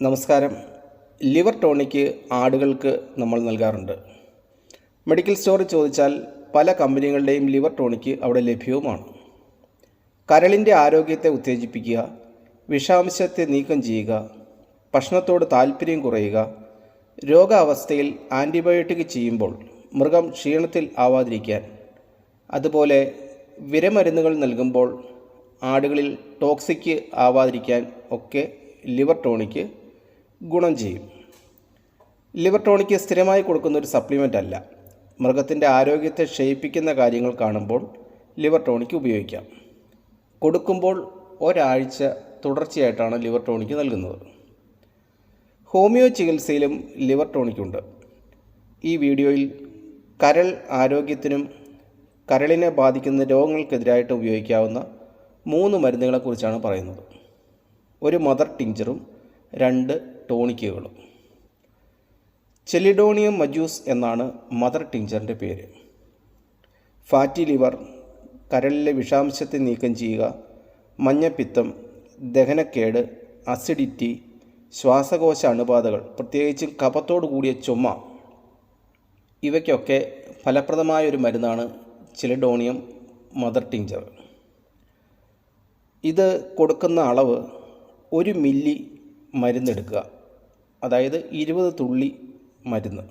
നമസ്കാരം. Liver tonic ആടുകൾക്ക് നമ്മൾ നൽകാറുണ്ട്. മെഡിക്കൽ സ്റ്റോറിൽ ചോദിച്ചാൽ പല കമ്പനികളുടെയും ലിവർ ടോണിക്ക് അവിടെ ലഭ്യവുമാണ്. കരളിന്റെ ആരോഗ്യത്തെ ഉത്തേജിപ്പിക്കുക വിഷാംശത്തെ നീക്കം ചെയ്യുക ഭക്ഷണത്തോട് താല്പര്യം കുറയുക രോഗാവസ്ഥയിൽ ആന്റിബയോട്ടിക് ചെയ്യുമ്പോൾ മൃഗം ക്ഷീണത്തിൽ ആവാതിരിക്കാൻ അതുപോലെ വിരമരുന്നുകൾ നൽകുമ്പോൾ ആടുകളിൽ ടോക്സിക് ആവാതിരിക്കാൻ ഒക്കെ ലിവർ ടോണിക്ക് ഗുണം ചെയ്യും. ലിവർ ടോണിക്ക് സ്ഥിരമായി കൊടുക്കുന്ന ഒരു സപ്ലിമെന്റ് അല്ല. മൃഗത്തിന്റെ ആരോഗ്യത്തെ ക്ഷയിപ്പിക്കുന്ന കാര്യങ്ങൾ കാണുമ്പോൾ ലിവർ ടോണിക്ക് ഉപയോഗിക്കാം. കൊടുക്കുമ്പോൾ ഒരാഴ്ച തുടർച്ചയായിട്ടാണ് ലിവർ ടോണിക്ക് നൽകുന്നത്. ഹോമിയോ ചികിത്സയിലും ലിവർ ടോണിക്കുണ്ട് ഈ വീഡിയോയിൽ കരൾ ആരോഗ്യത്തിനും കരളിനെ ബാധിക്കുന്ന രോഗങ്ങൾക്കെതിരായിട്ട് ഉപയോഗിക്കാവുന്ന മൂന്ന് മരുന്നുകളെക്കുറിച്ചാണ് പറയുന്നത്. ഒരു മദർ ടിഞ്ചറും രണ്ട് ടോണിക്കുകളും. ചെലിഡോണിയം മജൂസ് എന്നാണ് മദർ ടിഞ്ചറിന്റെ പേര്. ഫാറ്റി ലിവർ കരളിലെ വിഷാംശത്തെ നീക്കം ചെയ്യുക മഞ്ഞപ്പിത്തം ദഹനക്കേട് അസിഡിറ്റി ശ്വാസകോശ അണുബാധകൾ പ്രത്യേകിച്ചും കഫത്തോടു കൂടിയ ചുമ ഇവയ്ക്കൊക്കെ ഫലപ്രദമായ ഒരു മരുന്നാണ് ചിലഡോണിയം മദർ ടിഞ്ചർ. ഇത് കൊടുക്കുന്ന അളവ് ഒരു മില്ലി മരുന്നെടുക്കുക. അതായത് ഇരുപത് തുള്ളി മരുന്ന്.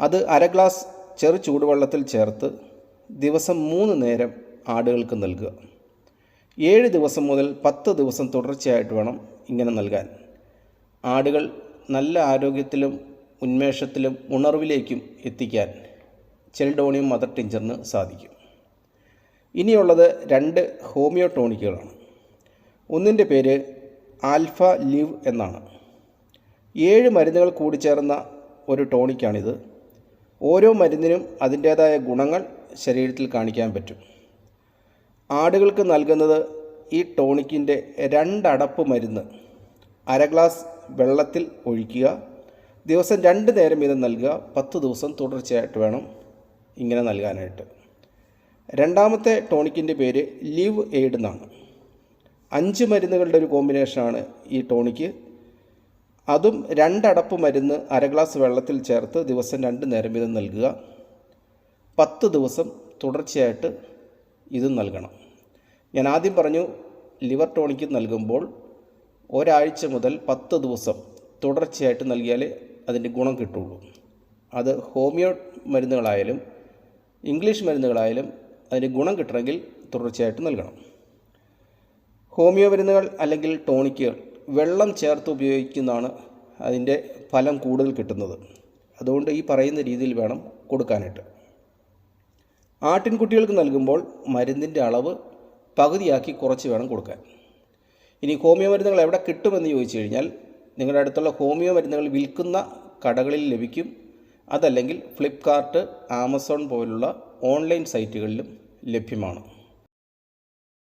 അത് അര ഗ്ലാസ് ചെറു ചൂടുവെള്ളത്തിൽ ചേർത്ത് ദിവസം മൂന്ന് നേരം ആടുകൾക്ക് നൽകുക. ഏഴ് ദിവസം മുതൽ പത്ത് ദിവസം തുടർച്ചയായിട്ട് വേണം ഇങ്ങനെ നൽകാൻ. ആടുകൾ നല്ല ആരോഗ്യത്തിലും ഉന്മേഷത്തിലും ഉണർവിലേക്കും എത്തിക്കാൻ ചെൽഡോണിയം മദർ ടിഞ്ചറിന് സാധിക്കും. ഇനിയുള്ളത് രണ്ട് ഹോമിയോ ടോണിക്കുകളാണ് ഒന്നിന്റെ പേര് ആൽഫ ലിവ് എന്നാണ്. ഏഴ് മരുന്നുകൾ കൂടി ചേർന്ന ഒരു ടോണിക്കാണിത്. ഓരോ മരുന്നിനും അതിന്റേതായ ഗുണങ്ങൾ ശരീരത്തിൽ കാണിക്കാൻ പറ്റും. ആടുകൾക്ക് നൽകുന്നത് ഈ ടോണിക്കിന്റെ രണ്ടടപ്പ് മരുന്ന്. അര ഗ്ലാസ് വെള്ളത്തിൽ ഒഴിക്കുക. ദിവസം രണ്ട് നേരം വീതം നൽകുക. പത്ത് ദിവസം തുടർച്ചയായിട്ട് വേണം ഇങ്ങനെ നൽകാനായിട്ട്. രണ്ടാമത്തെ ടോണിക്കിന്റെ പേര് ലിവ് എയ്ഡ് എന്നാണ്. അഞ്ച് മരുന്നുകളുടെ ഒരു കോമ്പിനേഷനാണ് ഈ ടോണിക്ക് അതും രണ്ടടപ്പ് മരുന്ന് അര ഗ്ലാസ് വെള്ളത്തിൽ ചേർത്ത് ദിവസം രണ്ട് നേരം വീതം നൽകുക. പത്ത് ദിവസം തുടർച്ചയായിട്ട് ഇത് നൽകണം. ഞാൻ ആദ്യം പറഞ്ഞു ലിവർ ടോണിക്ക് നൽകുമ്പോൾ ഒരാഴ്ച മുതൽ പത്ത് ദിവസം തുടർച്ചയായിട്ട് നൽകിയാലേ അതിന്റെ ഗുണം കിട്ടുള്ളൂ. അത് ഹോമിയോ മരുന്നുകളായാലും ഇംഗ്ലീഷ് മരുന്നുകളായാലും അതിന് ഗുണം കിട്ടണമെങ്കിൽ തുടർച്ചയായിട്ട് നൽകണം. ഹോമിയോ മരുന്നുകൾ അല്ലെങ്കിൽ ടോണിക്കുകൾ വെള്ളം ചേർത്ത് ഉപയോഗിക്കുന്നതാണ് അതിന്റെ ഫലം കൂടുതൽ കിട്ടുന്നത്. അതുകൊണ്ട് ഈ പറയുന്ന രീതിയിൽ വേണം കൊടുക്കാനായിട്ട്. ആട്ടിൻകുട്ടികൾക്ക് നൽകുമ്പോൾ മരുന്നിന്റെ അളവ് പകുതിയാക്കി കുറച്ച് വേണം കൊടുക്കാൻ. ഇനി ഹോമിയോ മരുന്നുകൾ എവിടെ കിട്ടുമെന്ന് ചോദിച്ചു കഴിഞ്ഞാൽ നിങ്ങളുടെ അടുത്തുള്ള ഹോമിയോ മരുന്നുകൾ വിൽക്കുന്ന കടകളിൽ ലഭിക്കും. അതല്ലെങ്കിൽ ഫ്ലിപ്കാർട്ട് ആമസോൺ പോലുള്ള ഓൺലൈൻ സൈറ്റുകളിലും ലഭ്യമാണ്.